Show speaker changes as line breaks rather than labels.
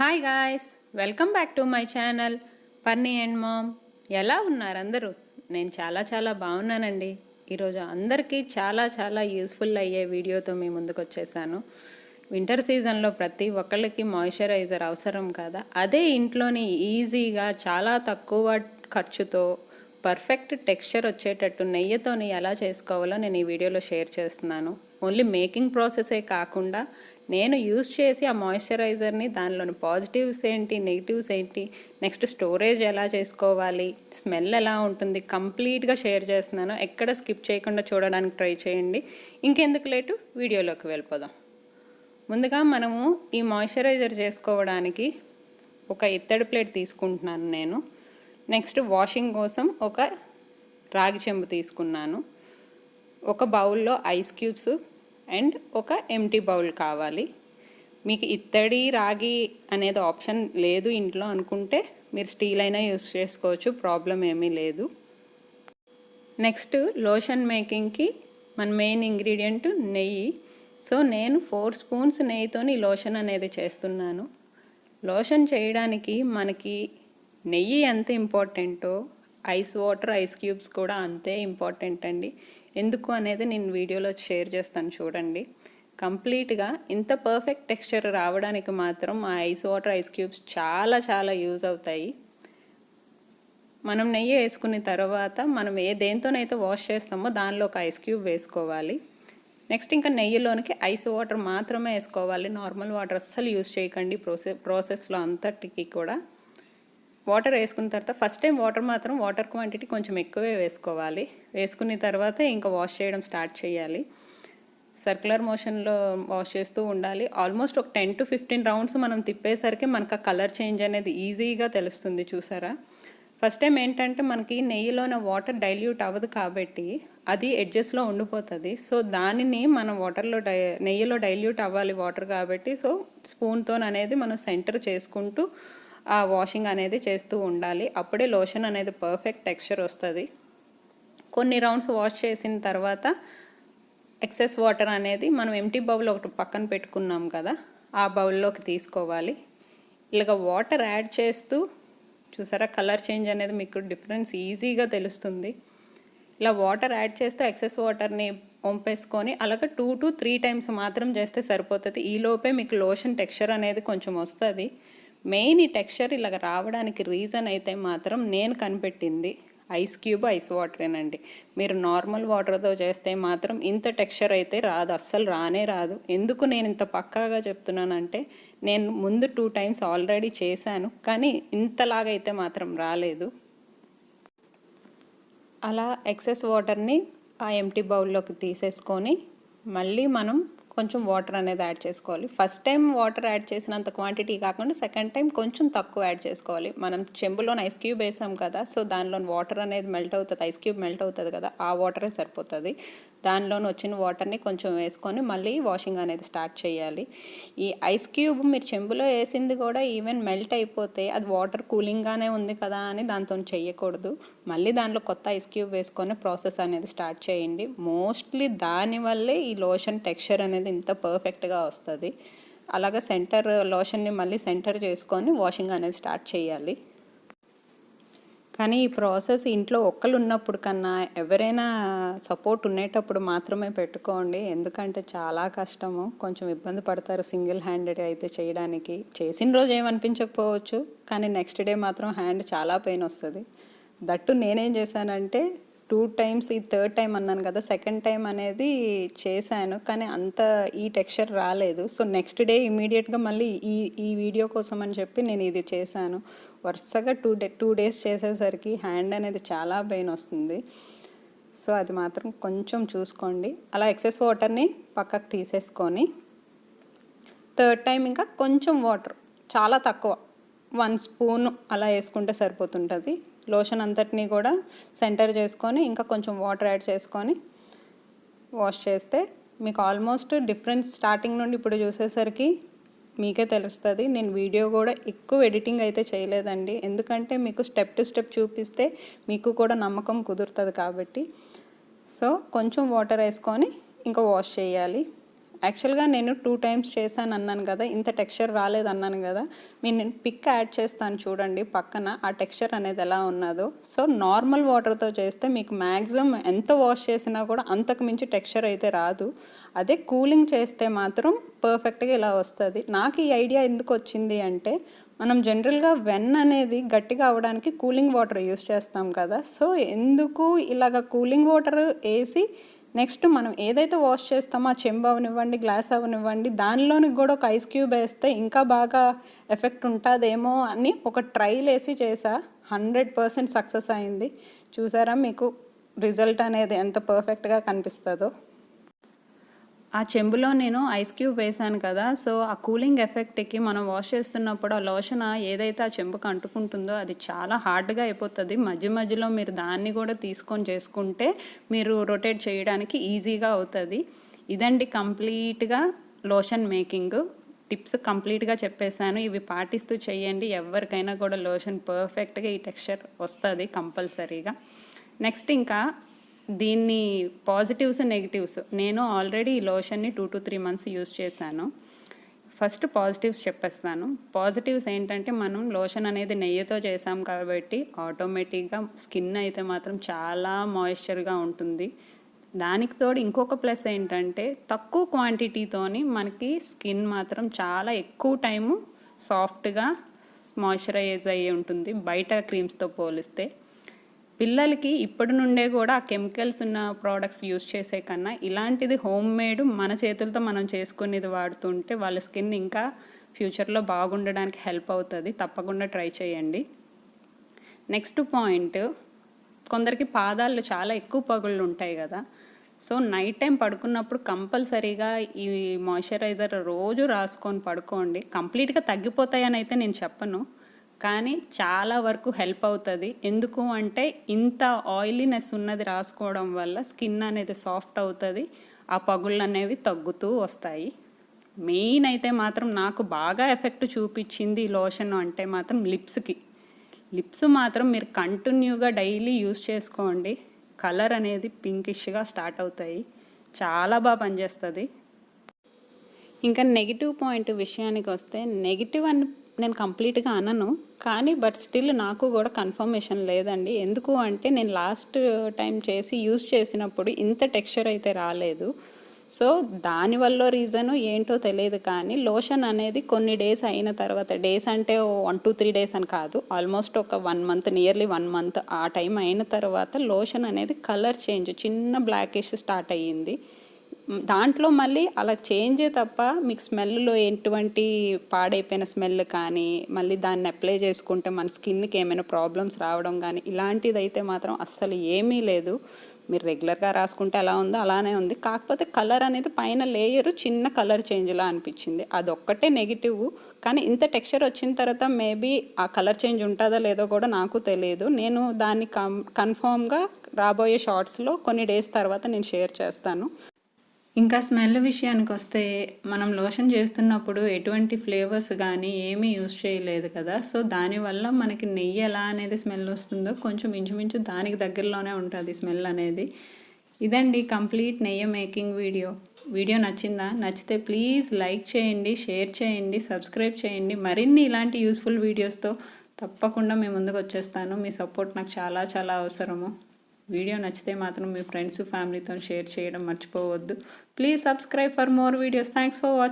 Hi guys welcome back to my channel Parni and mom ఎలా ఉన్నారు అందరూ? నేను చాలా చాలా బాగున్నానండి. ఈరోజు అందరికీ చాలా చాలా యూస్ఫుల్ అయ్యే వీడియోతో మీ ముందుకు వచ్చేసాను. వింటర్ సీజన్లో ప్రతి ఒక్కళ్ళకి మాయిశ్చరైజర్ అవసరం కదా? అదే ఇంట్లోని ఈజీగా చాలా తక్కువ ఖర్చుతో పర్ఫెక్ట్ టెక్స్చర్ వచ్చేటట్టు నెయ్యితోని ఎలా చేసుకోవాలో నేను ఈ వీడియోలో షేర్ చేస్తున్నాను. ఓన్లీ మేకింగ్ ప్రాసెసే కాకుండా నేను యూస్ చేసి ఆ మాయిశ్చరైజర్ని దానిలోని పాజిటివ్స్ ఏంటి నెగిటివ్స్ ఏంటి నెక్స్ట్ స్టోరేజ్ ఎలా చేసుకోవాలి స్మెల్ ఎలా ఉంటుంది కంప్లీట్గా షేర్ చేస్తున్నాను ఎక్కడ స్కిప్ చేయకుండా చూడడానికి ట్రై చేయండి. ఇంకెందుకు లేటు? వీడియోలోకి వెళ్ళిపోదాం. ముందుగా మనము ఈ మాయిశ్చరైజర్ చేసుకోవడానికి ఒక ఇత్తడి ప్లేట్ తీసుకుంటున్నాను నేను. నెక్స్ట్ వాషింగ్ కోసం ఒక రాగి చెంబు తీసుకున్నాను. ఒక బౌల్లో ఐస్ క్యూబ్స్ అండ్ ఒక ఎంటీ బౌల్ కావాలి. మీకు ఇత్తడి రాగి అనేది ఆప్షన్ లేదు ఇంట్లో అనుకుంటే మీరు స్టీల్ అయినా యూస్ చేసుకోవచ్చు ప్రాబ్లం ఏమీ లేదు. నెక్స్ట్ లోషన్ మేకింగ్కి మన మెయిన్ ఇంగ్రీడియంట్ నెయ్యి. సో నేను ఫోర్ స్పూన్స్ నెయ్యితోని లోషన్ అనేది చేస్తున్నాను. లోషన్ చేయడానికి మనకి నెయ్యి ఎంత ఇంపార్టెంటో ఐస్ వాటర్ ఐస్ క్యూబ్స్ కూడా అంతే ఇంపార్టెంట్ అండి. ఎందుకు అనేది నేను వీడియోలో షేర్ చేస్తాను చూడండి. కంప్లీట్గా ఇంత పర్ఫెక్ట్ టెక్స్చర్ రావడానికి మాత్రం ఆ ఐస్ వాటర్ ఐస్ క్యూబ్స్ చాలా చాలా యూజ్ అవుతాయి. మనం నెయ్యి వేసుకున్న తర్వాత మనం ఏ దేంతోనైతే వాష్ చేస్తామో దానిలో ఒక ఐస్ క్యూబ్ వేసుకోవాలి. నెక్స్ట్ ఇంకా నెయ్యిలోనికి ఐస్ వాటర్ మాత్రమే వేసుకోవాలి. నార్మల్ వాటర్ అస్సలు యూజ్ చేయకండి ప్రోసెస్ ప్రాసెస్లో అంతటికి కూడా. వాటర్ వేసుకున్న తర్వాత ఫస్ట్ టైం వాటర్ మాత్రం వాటర్ క్వాంటిటీ కొంచెం ఎక్కువే వేసుకోవాలి. వేసుకున్న తర్వాత ఇంకా వాష్ చేయడం స్టార్ట్ చేయాలి. సర్క్యులర్ మోషన్లో వాష్ చేస్తూ ఉండాలి. ఆల్మోస్ట్ ఒక టెన్ టు ఫిఫ్టీన్ రౌండ్స్ మనం తిప్పేసరికి మనకు ఆ కలర్ చేంజ్ అనేది ఈజీగా తెలుస్తుంది చూసారా? ఫస్ట్ టైం ఏంటంటే మనకి నెయ్యిలోన వాటర్ డైల్యూట్ అవ్వదు కాబట్టి అది ఎడ్జెస్లో ఉండిపోతుంది. సో దానిని మనం వాటర్లో డై నెయ్యిలో డైల్యూట్ అవ్వాలి వాటర్ కాబట్టి సో స్పూన్తో అనేది మనం సెంటర్ చేసుకుంటూ ఆ వాషింగ్ అనేది చేస్తూ ఉండాలి. అప్పుడే లోషన్ అనేది పర్ఫెక్ట్ టెక్స్చర్ వస్తుంది. కొన్ని రౌండ్స్ వాష్ చేసిన తర్వాత ఎక్సెస్ వాటర్ అనేది మనం ఎంటీ బౌల్ ఒకటి పక్కన పెట్టుకున్నాం కదా ఆ బౌల్లోకి తీసుకోవాలి. ఇలాగ వాటర్ యాడ్ చేస్తూ చూసారా కలర్ చేంజ్ అనేది మీకు డిఫరెన్స్ ఈజీగా తెలుస్తుంది. ఇలా వాటర్ యాడ్ చేస్తూ ఎక్సెస్ వాటర్ని వంపేసుకొని అలాగే టూ టు త్రీ టైమ్స్ మాత్రం చేస్తే సరిపోతుంది. ఈలోపే మీకు లోషన్ టెక్స్చర్ అనేది కొంచెం వస్తుంది. మెయిన్ ఈ టెక్స్చర్ ఇలాగ రావడానికి రీజన్ అయితే మాత్రం నేను కనిపెట్టింది ఐస్ క్యూబ్ ఐస్ వాటరేనండి. మీరు నార్మల్ వాటర్తో చేస్తే మాత్రం ఇంత టెక్స్చర్ అయితే రాదు అస్సలు రానే రాదు. ఎందుకు నేను ఇంత పక్కాగా చెప్తున్నానంటే నేను ముందు టూ టైమ్స్ ఆల్రెడీ చేశాను కానీ ఇంతలాగైతే మాత్రం రాలేదు. అలా ఎక్సెస్ వాటర్ని ఆ ఎంటీ బౌల్లోకి తీసేసుకొని మళ్ళీ మనం కొంచెం వాటర్ అనేది యాడ్ చేసుకోవాలి. ఫస్ట్ టైం వాటర్ యాడ్ చేసినంత క్వాంటిటీ కాకుండా సెకండ్ టైం కొంచెం తక్కువ యాడ్ చేసుకోవాలి. మనం చెంబులో ఐస్ క్యూబ్ వేసాం కదా సో దానిలో వాటర్ అనేది మెల్ట్ అవుతుంది. ఐస్ క్యూబ్ మెల్ట్ అవుతుంది కదా ఆ వాటరే సరిపోతుంది. దానిలో వచ్చిన వాటర్ని కొంచెం వేసుకొని మళ్ళీ వాషింగ్ అనేది స్టార్ట్ చేయాలి. ఈ ఐస్ క్యూబ్ మీరు చెంబులో వేసింది కూడా ఈవెన్ మెల్ట్ అయిపోతే అది వాటర్ కూలింగ్గానే ఉంది కదా అని దాంతో చేయకూడదు మళ్ళీ దాంట్లో కొత్త ఐస్ క్యూబ్ వేసుకొని ప్రాసెస్ అనేది స్టార్ట్ చేయండి. మోస్ట్లీ దానివల్లే ఈ లోషన్ టెక్స్చర్ అనేది ఇంత పర్ఫెక్ట్గా వస్తుంది. అలాగే సెంటర్ లోషన్ని మళ్ళీ సెంటర్ చేసుకొని వాషింగ్ అనేది స్టార్ట్ చేయాలి. కానీ ఈ ప్రాసెస్ ఇంట్లో ఒక్కరు ఉన్నప్పుడు కన్నా ఎవరైనా సపోర్ట్ ఉండేటప్పుడు మాత్రమే పెట్టుకోండి. ఎందుకంటే చాలా కష్టము. కొంచెం ఇబ్బంది పడతారు సింగిల్ హ్యాండెడ్ అయితే చేయడానికి. చేసిన రోజు ఏమనిపించకపోవచ్చు కానీ నెక్స్ట్ డే మాత్రం హ్యాండ్ చాలా పెయిన్ వస్తుంది. దట్టు నేనేం చేశానంటే టూ టైమ్స్ ఈ థర్డ్ టైం అన్నాను కదా సెకండ్ టైం అనేది చేశాను కానీ అంత ఈ టెక్స్చర్ రాలేదు. సో నెక్స్ట్ డే ఇమీడియట్గా మళ్ళీ ఈ ఈ వీడియో కోసం అని చెప్పి నేను ఇది చేశాను. వరుసగా టూ డే టూ డేస్ చేసేసరికి హ్యాండ్ అనేది చాలా పెయిన్ వస్తుంది. సో అది మాత్రం కొంచెం చూసుకోండి. అలా ఎక్సెస్ వాటర్ని పక్కకు తీసేసుకొని థర్డ్ టైం ఇంకా కొంచెం వాటర్ చాలా తక్కువ. వన్ స్పూన్ అలా వేసుకుంటే సరిపోతుంటుంది. లోషన్ అంతటినీ కూడా సెంటర్ చేసుకొని ఇంకా కొంచెం వాటర్ యాడ్ చేసుకొని వాష్ చేస్తే మీకు ఆల్మోస్ట్ డిఫరెన్స్ స్టార్టింగ్ నుండి ఇప్పుడు చూసేసరికి మీకే తెలుస్తుంది. నేను వీడియో కూడా ఎక్కువ ఎడిటింగ్ అయితే చేయలేదండి. ఎందుకంటే మీకు స్టెప్ టు స్టెప్ చూపిస్తే మీకు కూడా నమ్మకం కుదురుతుంది కాబట్టి. సో కొంచెం వాటర్ వేసుకొని ఇంకా వాష్ చేయాలి. యాక్చువల్గా నేను టూ టైమ్స్ చేశాను అన్నాను కదా ఇంత టెక్స్చర్ రాలేదు అన్నాను కదా మీరు నేను పిక్ యాడ్ చేస్తాను చూడండి పక్కన ఆ టెక్స్చర్ అనేది ఎలా ఉన్నదో. సో నార్మల్ వాటర్తో చేస్తే మీకు మ్యాక్సిమం ఎంత వాష్ చేసినా కూడా అంతకు మించి టెక్స్చర్ అయితే రాదు. అదే కూలింగ్ చేస్తే మాత్రం పర్ఫెక్ట్గా ఇలా వస్తుంది. నాకు ఈ ఐడియా ఎందుకు వచ్చింది అంటే మనం జనరల్గా వెన్ అనేది గట్టిగా అవ్వడానికి కూలింగ్ వాటర్ యూస్ చేస్తాం కదా సో ఎందుకు ఇలాగ కూలింగ్ వాటర్ వేసి నెక్స్ట్ మనం ఏదైతే వాష్ చేస్తామో ఆ చెంబు అవనివ్వండి గ్లాస్ అవనివ్వండి దానిలోనికి కూడా ఒక ఐస్ క్యూబ్ వేస్తే ఇంకా బాగా ఎఫెక్ట్ ఉంటుందేమో అని ఒక ట్రైల్ వేసి చేసా. హండ్రెడ్ పర్సెంట్ సక్సెస్ అయింది. చూసారా మీకు రిజల్ట్ అనేది ఎంత పర్ఫెక్ట్గా కనిపిస్తుందో. ఆ చెంబులో నేను ఐస్ క్యూబ్ వేసాను కదా సో ఆ కూలింగ్ ఎఫెక్ట్కి మనం వాష్ చేస్తున్నప్పుడు ఆ లోషన్ ఏదైతే ఆ చెంబుకు అంటుకుంటుందో అది చాలా హార్డ్గా అయిపోతుంది. మధ్య మధ్యలో మీరు దాన్ని కూడా తీసుకొని చేసుకుంటే మీరు రొటేట్ చేయడానికి ఈజీగా అవుతుంది. ఇదండి కంప్లీట్గా లోషన్ మేకింగ్. టిప్స్ కంప్లీట్గా చెప్పేశాను. ఇవి పాటిస్తూ చేయండి. ఎవరికైనా కూడా లోషన్ పర్ఫెక్ట్గా ఈ టెక్స్చర్ వస్తుంది కంపల్సరీగా. నెక్స్ట్ ఇంకా దీన్ని పాజిటివ్స్ నెగిటివ్స్. నేను ఆల్రెడీ ఈ లోషన్ని two to three months use చేశాను. ఫస్ట్ పాజిటివ్స్ చెప్పేస్తాను. పాజిటివ్స్ ఏంటంటే మనం లోషన్ అనేది నెయ్యితో చేసాం కాబట్టి ఆటోమేటిక్గా స్కిన్ అయితే మాత్రం చాలా మాయిశ్చర్గా ఉంటుంది. దానికి తోడు ఇంకొక ప్లస్ ఏంటంటే తక్కువ క్వాంటిటీతోని మనకి స్కిన్ మాత్రం చాలా ఎక్కువ టైము సాఫ్ట్గా మాయిశ్చరైజ్ అయ్యి ఉంటుంది. బయట క్రీమ్స్తో పోలిస్తే. పిల్లలకి ఇప్పటి నుండే కూడా ఆ కెమికల్స్ ఉన్న ప్రోడక్ట్స్ యూస్ చేసే కన్నా ఇలాంటిది హోమ్ మేడ్ మన చేతులతో మనం చేసుకునేది వాడుతుంటే వాళ్ళ స్కిన్ ఇంకా ఫ్యూచర్లో బాగుండడానికి హెల్ప్ అవుతుంది. తప్పకుండా ట్రై చేయండి. నెక్స్ట్ పాయింట్ కొందరికి పాదాలు చాలా ఎక్కువ పగుళ్ళు ఉంటాయి కదా. సో నైట్ టైం పడుకున్నప్పుడు కంపల్సరీగా ఈ మాయిశ్చరైజర్ రోజు రాసుకొని పడుకోండి. కంప్లీట్గా తగ్గిపోతాయని అయితే నేను చెప్పను. కానీ చాలా వరకు హెల్ప్ అవుతుంది. ఎందుకు అంటే ఇంత ఆయిలీనెస్ ఉన్నది రాసుకోవడం వల్ల స్కిన్ అనేది సాఫ్ట్ అవుతుంది. ఆ పగుళ్ళు అనేవి తగ్గుతూ వస్తాయి. మెయిన్ అయితే మాత్రం నాకు బాగా ఎఫెక్ట్ చూపించింది ఈ లోషన్ అంటే మాత్రం లిప్స్కి. లిప్స్ మాత్రం మీరు కంటిన్యూగా డైలీ యూస్ చేసుకోండి. కలర్ అనేది పింకిష్గా స్టార్ట్ అవుతాయి. చాలా బాగా పనిచేస్తుంది. ఇంకా నెగిటివ్ పాయింట్ విషయానికి వస్తే నెగిటివ్ అని నేను కంప్లీట్గా అనను. కానీ బట్ స్టిల్ నాకు కూడా కన్ఫర్మేషన్ లేదండి. ఎందుకు అంటే నేను లాస్ట్ టైం చేసి యూస్ చేసినప్పుడు ఇంత టెక్స్చర్ అయితే రాలేదు. సో దానివల్ల రీజను ఏంటో తెలియదు కానీ లోషన్ అనేది కొన్ని డేస్ అయిన తర్వాత డేస్ అంటే వన్ టూ త్రీ డేస్ అని కాదు. ఆల్మోస్ట్ ఒక one month nearly one month ఆ టైం అయిన తర్వాత లోషన్ అనేది కలర్ చేంజ్ చిన్న బ్లాకిష్ స్టార్ట్ అయ్యింది. దాంట్లో మళ్ళీ అలా చేంజే తప్ప మీకు స్మెల్లో ఎటువంటి పాడైపోయిన స్మెల్ కానీ మళ్ళీ దాన్ని అప్లై చేసుకుంటే మన స్కిన్కి ఏమైనా ప్రాబ్లమ్స్ రావడం కానీ ఇలాంటిది అయితే మాత్రం అస్సలు ఏమీ లేదు. మీరు రెగ్యులర్గా రాసుకుంటే ఎలా ఉందో అలానే ఉంది. కాకపోతే కలర్ అనేది పైన లేయరు చిన్న కలర్ చేంజ్లా అనిపించింది. అదొక్కటే నెగిటివ్ కానీ ఇంత టెక్స్చర్ వచ్చిన తర్వాత మేబీ ఆ కలర్ చేంజ్ ఉంటుందో లేదో కూడా నాకు తెలియదు. నేను దాన్ని కం కన్ఫామ్గా రాబోయే షార్ట్స్లో కొన్ని డేస్ తర్వాత నేను షేర్ చేస్తాను. ఇంకా స్మెల్ విషయానికి వస్తే మనం లోషన్ చేస్తున్నప్పుడు ఎటువంటి ఫ్లేవర్స్ కానీ ఏమీ యూస్ చేయలేదు కదా. సో దానివల్ల మనకి నెయ్యి ఎలా అనేది స్మెల్ వస్తుందో కొంచెం ఇంచుమించు దానికి దగ్గరలోనే ఉంటుంది స్మెల్ అనేది. ఇదండి కంప్లీట్ నెయ్యి మేకింగ్ వీడియో. వీడియో నచ్చిందా? నచ్చితే ప్లీజ్ లైక్ చేయండి షేర్ చేయండి సబ్స్క్రైబ్ చేయండి. మరిన్ని ఇలాంటి యూస్ఫుల్ వీడియోస్తో తప్పకుండా మీ ముందుకు వచ్చేస్తాను మీ సపోర్ట్ నాకు చాలా చాలా అవసరము. వీడియో నచ్చితే మాత్రం మీ ఫ్రెండ్స్ ఫ్యామిలీతో షేర్ చేయడం మర్చిపోవద్దు. Please subscribe for more videos. Thanks for watching